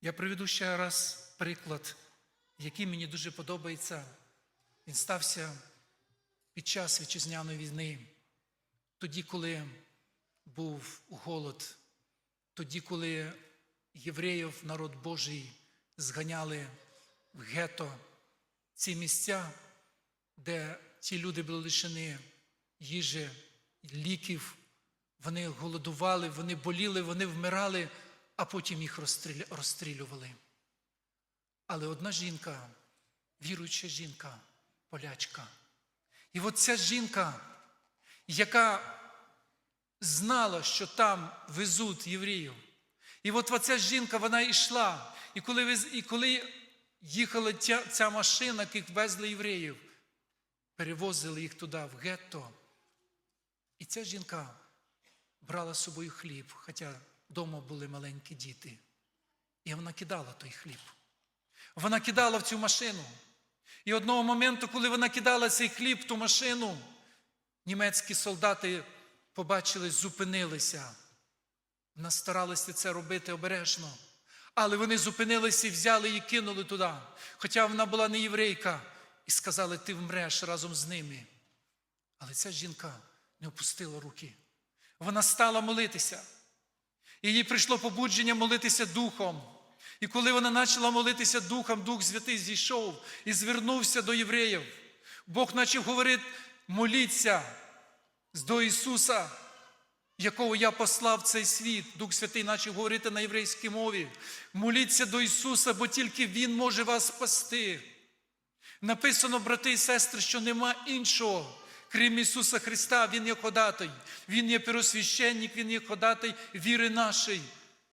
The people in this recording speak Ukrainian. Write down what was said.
Я приведу ще раз приклад, який мені дуже подобається. Він стався під час вітчизняної війни, тоді, коли був голод, тоді, коли євреїв, народ Божий, зганяли в гетто, ці місця, де ті люди були лишені їжі, ліків, вони голодували, вони боліли, вони вмирали, а потім їх розстрілювали. Але одна жінка, віруюча жінка, полячка. І от ця жінка, яка знала, що там везуть євреїв. І от оця жінка, вона йшла. І коли, і коли їхала ця, ця машина, як везли євреїв, перевозили їх туди, в гетто. І ця жінка брала з собою хліб, хоча вдома були маленькі діти. І вона кидала той хліб. Вона кидала в цю машину. І одного моменту, коли вона кидала цей хліб ту машину, німецькі солдати побачили, зупинилися. Вона старалася це робити обережно. Але вони зупинилися і взяли і кинули туди. Хоча вона була не єврейка, і сказали, ти вмреш разом з ними. Але ця жінка не опустила руки. Вона стала молитися. І їй прийшло побудження молитися духом. І коли вона почала молитися духом, Дух Святий зійшов і звернувся до євреїв. Бог почав говорити: моліться до Ісуса, якого я послав в цей світ. Дух Святий почав говорити на єврейській мові. Моліться до Ісуса, бо тільки Він може вас спасти. Написано, брати і сестри, що нема іншого, крім Ісуса Христа, Він є ходатай, Він є первосвященник, Він є ходатай віри нашої.